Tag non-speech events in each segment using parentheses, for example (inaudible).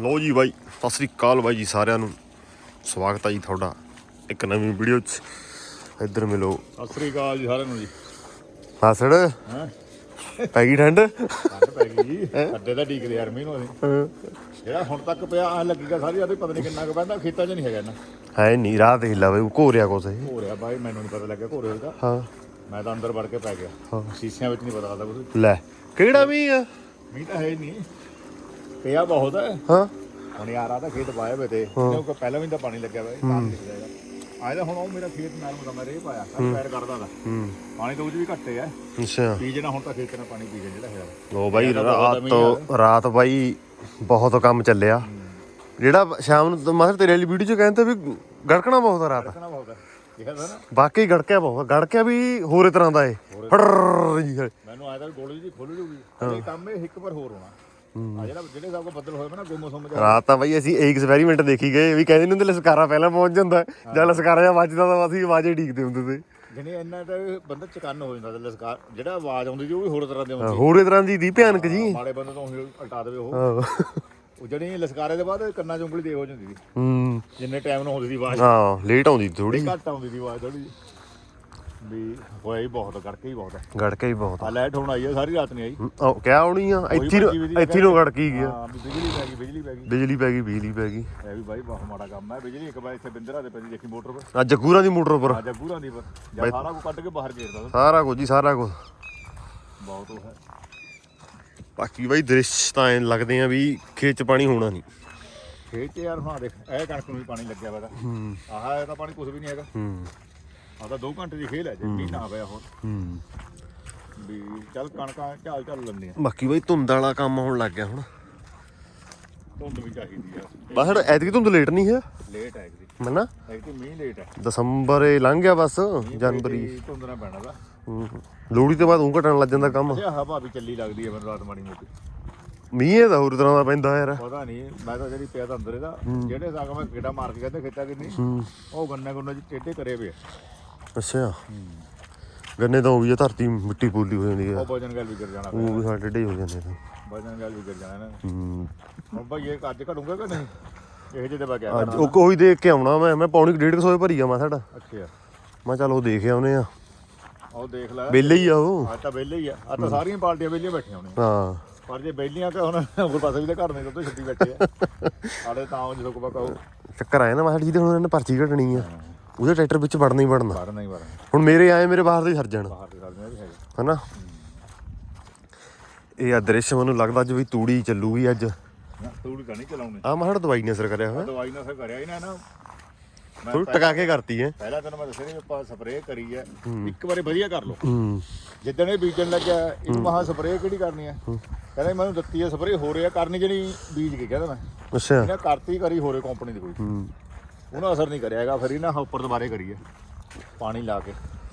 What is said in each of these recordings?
ਲੋ ਜੀ ਬਾਈ ਸਤਿ ਸ੍ਰੀ ਅਕਾਲ ਬਾਈ ਜੀ ਸਾਰਿਆਂ ਨੂੰ। ਸਵਾਗਤ ਹੈ ਜੀ ਤੁਹਾਡਾ ਇੱਕ ਨਵੀਂ ਵੀਡੀਓ 'ਚ। ਇੱਧਰ ਮਿਲੋ। ਸਤਿ ਸ੍ਰੀ ਅਕਾਲ ਜੀ ਸਾਰਿਆਂ ਨੂੰ ਜੀ। ਹਾਸੜ? ਹਾਂ? ਪੈ ਗਈ ਠੰਡ? ਠੰਡ ਪੈ ਗਈ ਜੀ। ਅੱਡੇ ਦਾ ਢੀਕਦੇ ਯਾਰ ਮੀਂਹ ਅਸੀਂ। ਜਿਹੜਾ ਹੁਣ ਤੱਕ ਪਿਆ ਆ ਲੱਗੇਗਾ ਸਾਰੀ ਰਾਤ ਪਤਾ ਨਹੀਂ ਕਿੰਨਾ ਕੁ ਪੈਂਦਾ ਖੇਤਾਂ 'ਚ ਨਹੀਂ ਹੈਗਾ ਇੰਨਾ। ਹੈ ਨਹੀਂ ਰਾਤ ਦੇਖ ਲਾ ਬਈ ਘੋਰਿਆ ਕੁਛ ਇਹ। ਹੋ ਰਿਹਾ ਬਾਈ ਮੈਨੂੰ ਨਹੀਂ ਪਤਾ ਲੱਗਿਆ ਘੋਰੇ ਦਾ। ਹਾਂ। ਮੈਂ ਤਾਂ ਅੰਦਰ ਵੜ ਕੇ ਪੈ ਗਿਆ। ਹਾਂ। ਸ਼ੀਸ਼ਿਆਂ ਵਿੱਚ ਨਹੀਂ ਪਤਾ ਲੱਗਦਾ ਕੁਝ ਲੈ ਕਿਹੜਾ ਵੀ ਆ? ਮੀਂਹ ਤਾਂ ਹੈ ਹੀ ਨਹੀਂ ਪਿਆ ਬਹੁਤ। ਹੈ। ਹਾਂ ਹੁਣ ਯਾਰ ਆ ਤਾਂ ਖੇਤ ਪਾਏ ਹੋਏ ਤੇ। ਇਹਨੂੰ ਕੋ ਪਹਿਲਾਂ ਵੀ ਤਾਂ ਪਾਣੀ ਲੱਗਿਆ ਹੋਇਆ ਤਾਂ ਨਹੀਂ ਜਾਏਗਾ ਆਇਆ ਹੁਣ ਉਹ ਮੇਰਾ ਖੇਤ ਨਾਲ ਮੈਂ ਰੇ ਪਾਇਆ ਪੈਰ ਕਰਦਾ ਦਾ ਹੂੰ। ਪਾਣੀ ਤਾਂ ਉਹ ਵੀ ਘੱਟੇ ਆ ਅੱਛਾ। ਪੀ ਜਣਾ ਹੁਣ ਤਾਂ ਖੇਤ ਨਾਲ ਪਾਣੀ ਪੀ ਜਿਹੜਾ ਹੈਗਾ। ਲੋ ਬਾਈ ਰਾਤ ਤੋਂ ਰਾਤ ਬਾਈ ਬਹੁਤ ਕੰਮ ਚੱਲਿਆ। ਜਿਹੜਾ ਸ਼ਾਮ ਨੂੰ ਮਾਸਰ ਤੇਰੇ ਵਾਲੀ ਵੀਡੀਓ 'ਚ ਕਹਿੰਦੇ ਵੀ ਗੜਕਣਾ ਬਹੁਤ ਆ ਰਾਤ। ਬਹੁਤ ਬਾਕੀ ਗੜਕਿਆ ਬਹੁਤ ਗੜਕਿਆ ਵੀ ਹੋਰੇ ਤਰ੍ਹਾਂ ਦਾ ਏ। ਮੈਨੂੰ ਆਇਆ ਤਾਂ ਵੀ ਗੋਲੀ ਜੀ ਖੁੱਲ ਜੂਗੀ। ਇਹ ਕੰਮ ਇਹ ਇੱਕ ਵਾਰ ਹੋਰ ਹੋਣਾ। ਆ ਜਿਹੜਾ ਜਿਹੜੇ ਸਭ ਕੋ ਬੱਦਲ ਹੋਏ ਨਾ ਗੁੰਮਸੁੰਮ ਜਿਹਾ ਰਾਤ ਤਾਂ ਬਈ ਅਸੀਂ ਇੱਕ ਐਕਸਪੈਰੀਮੈਂਟ ਦੇਖੀ ਗਏ ਵੀ ਕਹਿੰਦੇ ਨੇ ਹੁੰਦੇ ਲਸਕਾਰਾ ਪਹਿਲਾਂ ਪਹੁੰਚ ਜਾਂਦਾ ਹੈ। ਜਾਂ ਲਸਕਾਰਾ ਜਾਂ ਵੱਜਦਾ ਤਾਂ ਅਸੀਂ ਆਵਾਜ਼ੇ ਢੀਕਦੇ ਹੁੰਦੇ ਤੇ ਜਿਹਨੇ ਇੰਨਾ ਤਾਂ ਬੰਦਾ ਚਕੰਨ ਹੋ ਜਾਂਦਾ ਤੇ ਲਸਕਾਰ ਜਿਹੜਾ ਆਵਾਜ਼ ਆਉਂਦੀ ਸੀ ਉਹ ਵੀ ਹੋਰ ਤਰ੍ਹਾਂ ਦੀ ਆਉਂਦੀ ਹੋਰੇ ਤਰ੍ਹਾਂ ਦੀ ਦੀ ਭਿਆਨਕ ਜੀ। ਮਾੜੇ ਬੰਦੇ ਤੋਂ ਉਹੀ ਉਲਟਾ ਦੇਵੇ ਉਹ। ਹਾਂ। ਉਹ ਜਿਹੜੀ ਲਸਕਾਰੇ ਦੇ ਬਾਅਦ ਕੰਨਾਂ 'ਚ ਉਂਗਲੀ ਦੇ ਹੋ ਜਾਂਦੀ ਸੀ। ਹੂੰ। ਜਿੰਨੇ ਟਾਈਮ ਨੂੰ ਹੁੰਦੀ ਸੀ ਆਵਾਜ਼। ਹਾਂ ਲੇਟ ਆਉਂਦੀ ਥੋੜੀ ਘੱਟ ਆਉਂਦੀ ਸੀ ਆਵਾਜ਼ ਥੋੜੀ ਵੀ ਹੋਇਆ ਹੀ ਬਹੁਤ ਗੜਕੇ ਹੀ ਬਹੁਤ ਹੈ ਗੜਕੇ ਹੀ ਬਹੁਤ ਆ। ਲਾਈਟ ਹੁਣ ਆਈ ਹੈ ਸਾਰੀ ਰਾਤ ਨਹੀਂ ਆਈ। ਉਹ ਕਿਆ ਆਉਣੀ ਆ? ਇੱਥੇ ਨੂੰ- ਇੱਥੇ ਨੂੰ ਗੜਕੀ ਗਿਆ ਹਾਂ ਵੀ ਬਿਜਲੀ ਪੈ ਗਈ ਬਿਜਲੀ ਪੈ ਗਈ। ਬਿਜਲੀ ਪੈ ਗਈ ਬਿਜਲੀ ਪੈ ਗਈ। ਇਹ ਵੀ ਬਾਈ ਬਹੁਤ ਮਾੜਾ ਕੰਮ ਹੈ ਬਿਜਲੀ ਇੱਕ ਵਾਰ ਇੱਥੇ ਬਿੰਦਰਾ ਦੇ ਪੈਦੀ ਦੇਖੀ ਮੋਟਰ 'ਤੇ ਆ ਜਗੂਰਾਂ ਦੀ ਮੋਟਰ ਉੱਪਰ ਆ ਜੱਗੂਰਾਂ ਦੀ ਪਰ। ਜਾਂ ਸਾਰਾ ਕੁ ਕੱਢ ਕੇ ਬਾਹਰ ਗੇਰਦਾ। ਸਾਰਾ ਕੁਝ ਜੀ ਸਾਰਾ ਕੁਝ ਬਹੁਤ ਉਹ ਹੈ। ਬਾਕੀ ਬਈ ਦ੍ਰਿਸ਼ ਤਾਂ ਐਂ ਲੱਗਦੇ ਆ ਵੀ ਖੇਤ ਚ ਪਾਣੀ ਹੋਣਾ ਨਹੀਂ। ਖੇਤ 'ਚ ਯਾਰ ਹੁਣ ਦੇਖ ਇਹ ਕਣਕ ਨੂੰ ਵੀ ਪਾਣੀ ਲੱਗਿਆ ਵਾ ਦਾ ਹੂੰ। ਆਹ ਇਹ ਤਾਂ ਪਾਣੀ ਕੁਝ ਵੀ ਨਹੀਂ ਹੈਗਾ। ਹੂੰ। ਆਹ ਤਾਂ 2 ਘੰਟੇ ਦੀ ਖੇਲ ਹੈ ਜੇ ਮੀਂਹ ਨਾ ਪਿਆ ਹੋਰ ਹੂੰ। ਵੀ ਚੱਲ ਕਣਕਾਂ ਝਾਲ ਝਾਲ ਲੈਂਦੇ ਆ ਬਾਕੀ ਬਈ ਧੁੰਦ ਵਾਲਾ ਕੰਮ ਹੋਣ ਲੱਗ ਗਿਆ ਹੁਣ। ਧੁੰਦ ਵੀ ਚਾਹੀਦੀ ਆ। ਬਸ ਹੜ ਐਤਕੀ ਧੁੰਦ ਲੇਟ ਨਹੀਂ ਹੈ? ਲੇਟ ਹੈ ਇਹਦੀ ਮਨਾ? ਐਤਕੀ ਮੀਂਹ ਲੇਟ ਹੈ ਦਸੰਬਰ ਇਹ ਲੰਘ ਗਿਆ ਬਸ ਜਨਵਰੀ। ਧੁੰਦ ਨਾ ਪੈਣਾ ਦਾ ਹੂੰ। ਲੋਹੜੀ ਤੋਂ ਬਾਅਦ ਉਹ ਘਟਣ ਲੱਗ ਜਾਂਦਾ ਕੰਮ। ਹਵਾ ਵੀ ਚੱਲੀ ਲੱਗਦੀ ਹੈ ਮੈਨੂੰ ਰਾਤ ਮਾੜੀ ਮੋਟੀ। ਮੀਂਹ ਇਹਦਾ ਹੋਰ ਤਰ੍ਹਾਂ ਦਾ ਪੈਂਦਾ ਯਾਰ। ਪਤਾ ਨਹੀਂ ਮੈਂ ਤਾਂ ਜਿਹੜੀ ਪਿਆ ਤਾਂ ਅੰਦਰ ਇਹਦਾ। ਜਿਹੜੇ ਸਾਗ ਮੈਂ ਕਿਹੜਾ ਮਾਰ ਕੇ ਕਹਿੰਦੇ ਖੇਤਾ ਕਿੰਨੀ ਉਹ ਗੰਨੇ ਗੁੰਨੇ ਚ ਟੇਢੇ ਕਰੇ ਵੇ ਅੱਛਾ। ਗੰਨੇ ਤਾਂ ਉਹ ਵੀ ਆ ਧਰਤੀ ਮਿੱਟੀ ਪੂਲੀ ਹੋ ਜਾਂਦੀ ਆ। ਉਹ ਵਜਨ ਗੱਲ ਵੀ ਗਿਰ ਜਾਣਾ ਉਹ ਵੀ ਸਾਡੇ ਢੇ ਹੋ ਜਾਂਦੇ ਨੇ। ਵਜਨ ਗੱਲ ਵੀ ਗਿਰ ਜਾਣਾ ਇਹਨਾਂ ਨੇ। ਹੂੰ। ਹੁਣ ਭਾਈ ਇਹ ਅੱਜ ਘਟੂਗਾ ਕਿ ਨਹੀਂ? ਇਹ ਜਿਹੇ ਦੇ ਬਾ ਅੱਜ ਉਹ ਕੋਈ ਦੇਖ ਕੇ ਆਉਣਾ ਮੈਂ ਮੈਂ ਪੌਣੀ 150 ਭਰੀ ਆ ਮੈਂ ਸਾਡਾ। ਅੱਛਾ। ਮੈਂ ਚੱਲ ਉਹ ਦੇਖ ਆਉਨੇ ਆ। ਉਹ ਦੇਖ ਲੈ। ਵਿਹਲੇ ਹੀ ਆ ਉਹ। ਅੱਜ ਤਾਂ ਵਿਹਲੇ ਹੀ ਆ। ਅੱਜ ਤਾਂ ਸਾਰੀਆਂ ਪਾਰਟੀਆਂ ਵਿਹਲੀਆਂ ਬੈਠੀਆਂ ਹੋਣੀਆਂ। ਹਾਂ। ਪਰ ਜੇ ਵਿਹਲੀਆਂ ਤਾਂ ਹੁਣ ਹੋਰ ਪਾਸੇ ਵੀ ਤਾਂ ਘਰ ਨਹੀਂ ਤਾਂ ਛੱਡੀ ਬੈਠੇ ਆ। (laughs) ਸਾਡੇ ਤਾਂ ਜਦੋਂ ਕੋ ਕਹੋ ਚੱਕਰ ਆਇਆ ਨਾ ਮੈਂ ਸਾਡੀ ਜਿਹਦੇ ਹੁਣ ਇਹਨੇ ਪਰਚੀ ਘਟਣੀ ਆ। ਉਹਦੇ ਟਰੈਕਟਰ ਵਿੱਚ ਵੜਨਾ ਹੀ ਵੜਨਾ। ਬਾਹਰ ਨਹੀਂ ਬਾਹਰ ਹੁਣ ਮੇਰੇ ਆਏ ਮੇਰੇ ਬਾਹਰ ਦੇ ਹੀ ਸਰ ਜਾਣ। ਬਾਹਰ ਦੇ ਸਾਰੀਆਂ ਵੀ ਹੈਗੇ। ਹਨਾ? ਇਹ ਅਦ੍ਰਿਸ਼ ਮੈਨੂੰ ਲੱਗਦਾ ਅੱਜ ਵੀ ਤੂੜੀ ਚੱਲੂਗੀ ਅੱਜ। ਨਾ ਤੂੜੀ ਤਾਂ ਨਹੀਂ ਚਲਾਉਣੀ। ਆ ਮੈਂ ਸਾਡਾ ਦਵਾਈ ਨੇ ਅਸਰ ਕਰਿਆ ਹੋਇਆ। ਦਵਾਈ ਨਾਲ ਫਿਰ ਕਰਿਆ ਹੀ ਨਾ ਨਾ ਮੈਂ ਥੋੜੀ ਟਕਾ ਕੇ ਕਰਤੀ ਹੈ। ਪਹਿਲਾਂ ਤੈਨੂੰ ਮੈਂ ਦੱਸਿਆ ਨਹੀਂ ਆਪਾਂ ਸਪਰੇਅ ਕਰੀ ਹੈ। ਇੱਕ ਵਾਰੀ ਵਧੀਆ ਕਰ ਲਓ। ਹੂੰ। ਜਿੱਦਣ ਇਹ ਬੀਜਣ ਲੱਗਿਆ ਇਹਨੂੰ ਮਹਾ ਸਪਰੇਅ ਕਿਹੜੀ ਕਰਨੀ ਹੈ? ਕਹਿੰਦਾ ਮੈਨੂੰ ਦਿੱਤੀ ਹੈ ਸਪਰੇਅ ਹੋ ਰਿਹਾ ਕਰਨੀ ਜਿਹੜੀ ਬੀਜ ਕੇ ਕਹਿੰਦਾ ਮੈਂ। ਅੱਛਾ। ਇਹਨੇ ਕਰਤੀ ਕਰੀ ਹੋਰੇ ਕੰਪਨੀ ਦੀ ਕੋਈ। ਹੂੰ। ਉਹਨਾਂ ਅਸਰ ਨਹੀਂ ਕਰਿਆ ਹੈਗਾ ਫਿਰ ਇਹਨਾਂ ਉੱਪਰ ਦੁਬਾਰੇ ਕਰੀ ਹੈ ਪਾਣੀ ਲਾ ਕੇ।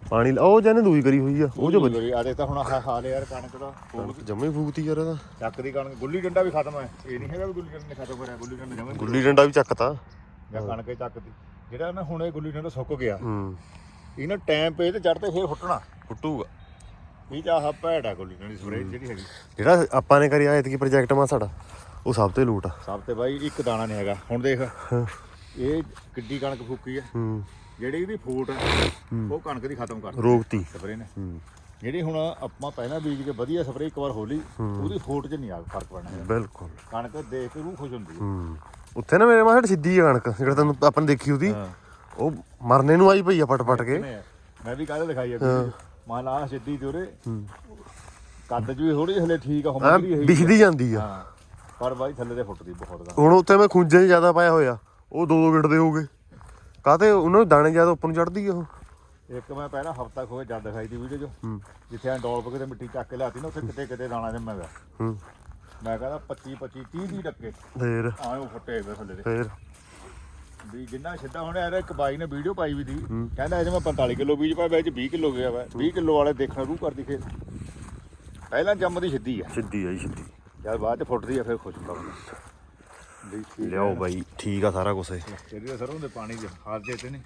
ਪਾਣੀ ਲਾ- ਉਹ ਜਿਹਨੇ ਦੂਈ ਕਰੀ ਹੋਈ ਆ ਉਹ ਜੋ ਕਰੀ ਆ ਦੇਖ ਤਾਂ ਹੁਣ ਆਹ ਹਾਲ ਯਾਰ ਕਣਕ ਦਾ ਫੂਲ ਜੰਮੇ ਫੂਕਤੀ ਯਾਰ ਇਹਦਾ। ਚੱਕ ਦੀ ਕਣਕ ਗੁੱਲੀ ਡੰਡਾ ਵੀ ਖਤਮ ਹੈ ਇਹ ਨਹੀਂ ਹੈਗਾ ਵੀ ਗੁੱਲੀ ਡੰਡਾ ਖਤਮ ਕਰਿਆ ਗੁੱਲੀ ਡੰਡਾ ਜਮੇ ਗੁੱਲੀ ਡੰਡਾ ਵੀ ਚੱਕਤਾ। ਜਾਂ ਕਣਕੇ ਚੱਕਦੀ ਜਿਹੜਾ ਨਾ ਹੁਣ ਇਹ ਗੁੱਲੀ ਡੰਡਾ ਸੁੱਕ ਗਿਆ ਹੂੰ। ਇਹਨਾਂ ਟਾਈਮ ਪੇ ਤੇ ਚੜਦੇ ਫੇਰ ਫੁੱਟਣਾ। ਫੁੱਟੂਗਾ। ਇਹ ਤਾਂ ਆਹ ਭੈੜ ਆ ਗੁੱਲੀ ਡੰਡੀ ਸਪਰੇਅ ਜਿਹੜੀ ਹੈਗੀ। ਜਿਹੜਾ ਆਪਾਂ ਨੇ ਕਰਿਆ ਐਤਕੀ ਪ੍ਰੋਜੈਕਟ ਮਾ ਸਾਡਾ ਉਹ ਸਭ ਤੋਂ ਲੂਟ ਆ। ਸਭ ਤੇ ਬਾਈ ਇੱਕ ਦਾਣਾ ਨਹੀਂ ਹੈਗਾ। ਹੁਣ ਦੇਖ। ਇਹ ਕਿੱਡੀ ਕਣਕ ਫੂਕੀ ਆ। ਹੂੰ। ਜਿਹੜੀ ਇਹਦੀ ਫੂਟ ਆ, ਉਹ ਕਣਕ ਦੀ ਖਤਮ ਕਰ ਰੋਗਤੀ ਸਪਰੇਅ ਨੇ। ਹੂੰ। ਜਿਹੜੀ ਹੁਣ ਆਪਾਂ ਪਹਿਲਾਂ ਬੀਜ ਕੇ ਵਧੀਆ ਸਪਰੇਅ ਇੱਕ ਵਾਰ ਹੋਲੀ ਉਹਦੀ ਫੂਟ 'ਚ ਨਹੀਂ ਆ ਫ਼ਰਕ ਪੈਣਾ। ਬਿਲਕੁਲ। ਕਣਕ ਦੇਖ ਕੇ ਰੂਹ ਖੁਸ਼ ਹੁੰਦੀ ਹੈ ਹੂੰ। ਉੱਥੇ ਨਾ ਮੇਰੇ ਮਾਸੜ ਸਿੱਧੀ ਆ ਕਣਕ ਜਿਹੜਾ ਤੈਨੂੰ ਆਪਾਂ ਦੇਖੀ ਉਹਦੀ ਹਾਂ। ਉਹ ਮਰਨੇ ਨੂੰ ਆਈ ਪਈ ਆ ਪਟ ਪਟ ਕੇ ਆ? ਮੈਂ ਵੀ ਕਾਹਦੇ ਦਿਖਾਈ ਆ ਮਾਨ ਲਾ ਸਿੱਧੀ ਤੇ ਉਰੇ। ਕੱਦ ਚ ਵੀ ਥੋੜੀ ਹਲੇ ਠੀਕ ਆ ਆ ਹੁਣ ਵੀ ਦਿਖਦੀ ਜਾਂਦੀ ਆ। ਹਾਂ। ਪਰ ਬਾਈ ਥੱਲੇ ਤੇ ਫੁੱਟਦੀ ਬਹੁਤ ਹੁਣ ਉੱਥੇ ਮੈਂ ਖੁੰਝੇ ਜ਼ਿਆਦਾ ਪਾਇਆ ਹੋਇਆ। ਉਹ ਦੋ ਦੋ ਗਿੱਟ ਦੇ ਹੋਗੇ ਕਾਤੇ ਉਹਨਾਂ ਨੂੰ ਦਾਣੇ ਜ਼ਿਆਦਾ ਉੱਪਰ ਨੂੰ ਚੜਦੀ ਆ ਉਹ? ਇੱਕ ਮੈਂ ਪਹਿਲਾਂ ਹਫਤਾ ਖੋਏ ਜਦ ਦਿਖਾਈ ਦੀ ਵੀਡੀਓ 'ਚ। ਹੂੰ। ਜਿੱਥੇ ਐਂ ਡੋਲ ਪਕੇ ਤੇ ਮਿੱਟੀ ਚੱਕ ਕੇ ਲਾਤੀ ਨਾ ਉੱਥੇ ਕਿਤੇ ਕਿਤੇ ਦਾਣਾ ਜੰਮਿਆ ਹੋਇਆ ਹੂੰ। ਮੈਂ ਕਹਿੰਦਾ 25 25 30 30 ਟੱਕੇ ਫੇਰ? ਆਏ ਫੁੱਟੇ ਹੋਏ ਥੱਲੇ ਦੇ। ਫੇਰ? ਵੀ ਜਿੰਨਾ ਸਿੱਧਾ ਹੁਣ ਯਾਰ ਇੱਕ ਬਾਈ ਨੇ ਵੀਡੀਓ ਪਾਈ ਵੀ ਦੀ। ਕਹਿੰਦਾ ਇਹ 'ਚ ਮੈਂ 45 ਕਿਲੋ ਬੀਜ ਪਾਇਆ ਵਿੱਚ 20 ਕਿਲੋ ਗਿਆ ਵਾ। 20 ਕਿਲੋ ਵਾਲੇ ਦੇਖਣ ਰੂ ਕਰਦੀ ਖੇਤ ਪਹਿਲਾਂ ਜੰਮਦੀ ਸਿੱਧੀ ਆ। ਸਿੱਧੀ ਆਈ ਸਿੱਧੀ। ਜਦ ਬਾਅਦ ਚ ਫੁੱਟਦੀ ਆ ਫਿਰ ਖੁਸ਼ ਹੁੰਦਾ ਲਿਆਓ ਬਾਈ ਠੀਕ ਆ ਸਾਰਾ ਕੁਝ ਤੇਰੀ ਤਾਂ ਸਰੋਂ ਦੇ ਪਾਣੀ ਦੇ ਹਾਰ ਜੇ ਤੇ ਨੇ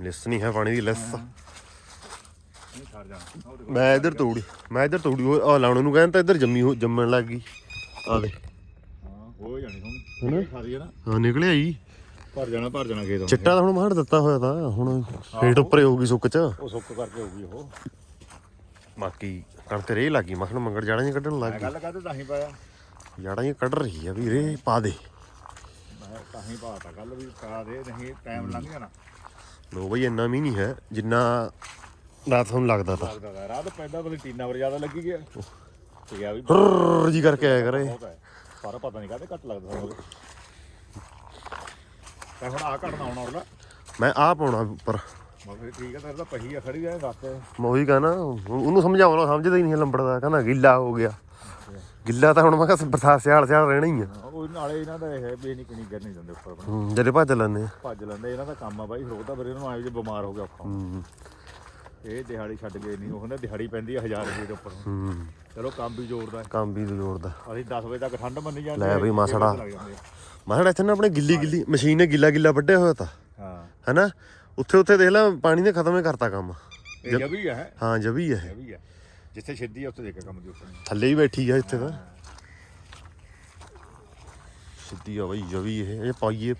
ਲਿਸ ਨਹੀਂ ਹੈ ਪਾਣੀ ਦੀ ਲਿਸ। ਨਹੀਂ ਛੱਡ ਜਾਣਾ। ਮੈਂ ਇੱਧਰ ਤੋੜੀ ਮੈਂ ਇੱਧਰ ਤੋੜੀ ਉਹ ਲਾਉਣ ਨੂੰ ਕਹਿੰਦਾ ਇੱਧਰ ਜੰਮੀ ਹੋ ਜੰਮਣ ਲੱਗ ਗਈ। ਆ ਦੇ ਹਾਂ ਹੋ ਜਾਣੀ? ਹੁਣ। ਹੈ ਨਾ। ਹਾਂ ਨਿਕਲਿਆ ਜੀ। ਭਰ ਜਾਣਾ ਭਰ ਜਾਣਾ ਖੇਤ ਚਿੱਟਾ ਤਾਂ ਹੁਣ ਮਾਰ ਦਿੱਤਾ ਹੋਇਆ ਤਾਂ ਹੁਣ ਫੇਟ ਉੱਪਰ ਹੋਊਗੀ ਸੁੱਕ ਚ। ਉਹ ਸੁੱਕ ਕਰਕੇ ਹੋਊਗੀ ਉਹ। ਬਾਕੀ ਕਣਕ ਰੇ ਲੱਗੀ ਮਖਣ ਮੰਗੜ ਜਾੜਾਂ ਹੀ ਕੱਢਣ ਲੱਗ ਮੈਂ ਗੱਲ ਕਰਦੇ ਤਾਂ ਹੀ ਪਾਇਆ। ਗਈ ਜਾੜਾਂ ਹੀ ਕੱਢ ਰਹੀ ਆ ਵੀ ਰੇ ਪਾ ਦੇ। ਮੈਂ ਤਾਂ ਹੀ ਪਾਤਾ ਗੱਲ ਵੀ ਪਾ ਦੇ ਨਹੀਂ ਟਾਈਮ ਲੰਘ ਜਾਣਾ। ਲੋ ਬਈ ਇੰਨਾ ਵੀ ਨਹੀਂ ਹੈ ਜਿੰਨਾ ਰਾਤ ਤੁਹਾਨੂੰ ਲੱਗਦਾ ਤਾਂ। ਲੱਗਦਾ ਤਾ। ਰਾਤ ਪੈਦਾ ਬਲੀ ਟੀਨਾ ਵਰ ਜ਼ਿਆਦਾ ਲੱਗੀ ਗਿਆ। ਤੇ ਆ ਵੀ ਹਰਰ ਜੀ ਕਰਕੇ ਆਇਆ ਕਰੇ। ਬਹੁਤ ਹੈ ਪਰ ਪਤਾ ਨਹੀਂ ਕਾਹਦੇ ਘੱਟ ਲੱਗਦਾ ਸਾਨੂੰ। ਤਾਂ ਹੁਣ ਆ ਘਟਣਾ ਆਉਣਾ ਉਹਦਾ ਮੈਂ ਆ ਪਾਉਣਾ ਉੱਪਰ। ਮੈਂ ਫਿਰ ਠੀਕ ਹੈ ਤੇਰੇ ਤਾਂ ਪਹੀ ਆ ਖੜੀ ਜਾਏ ਦੱਸ। ਮੈਂ ਉਹੀ ਕਹਣਾ ਉਹਨੂੰ ਸਮਝਾਉਣਾ ਸਮਝਦਾ ਹੀ ਨਹੀਂ ਲੰਬੜਦਾ ਕਹਿੰਦਾ ਗਿੱਲਾ ਹੋ ਗਿਆ। ਗਿੱਲਾ ਤਾਂ ਹੁਣ ਮੈਂ ਕਿਹਾ ਬਰਸਾਤ ਸਿਆਲ ਸਿਆਲ ਰਹਿਣਾ ਹੀ ਆ। ਉਹ ਨਾਲੇ ਇਹਨਾਂ ਦਾ ਇਹ ਹੈ ਵੀ ਨਹੀਂ ਕਿਣੀ ਗਿਰ ਨਹੀਂ ਦਿੰਦੇ ਉੱਪਰ ਆਪਣੇ। ਹੂੰ, ਜਿਹੜੇ ਭੱਜ ਲੈਂਦੇ ਆ। ਭੱਜ ਲੈਂਦੇ ਇਹਨਾਂ ਦਾ ਕੰਮ ਆ ਬਾਈ ਰੋਜ਼ ਤਾਂ ਫਿਰ ਇਹਨਾਂ ਨੂੰ ਆਏ ਜੇ ਬਿਮਾਰ ਹੋ ਗਿਆ ਔਖਾ। ਹੂੰ, ਇਹ ਦਿਹਾੜੀ ਛੱਡ ਗਏ ਨਹੀਂ ਉਹ ਕਹਿੰਦੇ ਦਿਹਾੜੀ ਪੈਂਦੀ ਆ 1000 ਰੁਪਏ ਦੇ ਉੱਪਰ। ਹੂੰ। ਚਲੋ ਕੰਮ ਵੀ ਜ਼ੋਰਦਾ ਹੈ। ਕੰਮ ਵੀ ਜੋੜਦਾ ਅਸੀਂ 10 ਵਜੇ ਤੱਕ ਠੰਡ ਮੰਨੀ ਜਾਂਦੇ ਲੈ ਆ, ਬਈ ਛੇ ਮਾਸੜਾ। ਵਜੇ ਲੱਗ ਜਾਂਦੇ ਆ। ਮੈਂ ਕਿਹਾ ਇੱਥੇ ਨਾ ਆਪਣੇ ਗਿੱਲੀ ਗਿੱਲੀ ਮਸ਼ੀਨ ਨੇ ਗਿੱਲਾ ਗਿੱਲਾ ਵੱਢਿਆ ਹੋਇਆ ਤਾਂ। ਹਾਂ। ਹੈਨਾ? ਉੱਥੇ ਉੱਥੇ ਦੇਖ ਲੈ ਪਾਣੀ ਨੇ ਖਤਮ ਹੀ ਕਰਤਾ ਕੰਮ। ਇਹ ਜਵੀ ਹੈ? ਹਾਂ ਜਵੀ ਹੈ ਜਵੀ ਹੈ ਜਿੱਥੇ ਛਿੱਦੀ ਆ ਉੱਥੇ ਦੇਖਿਆ ਕੰਮ ਦੀ ਉੱਪਰ ਥੱਲੇ ਹੀ ਬੈਠੀ ਆ ਇੱਥੇ ਤਾਂ। ਸਿੱਧੀ ਆ ਬਈ ਜਵੀ ਇਹ ਇਹ ਪਾਈਏ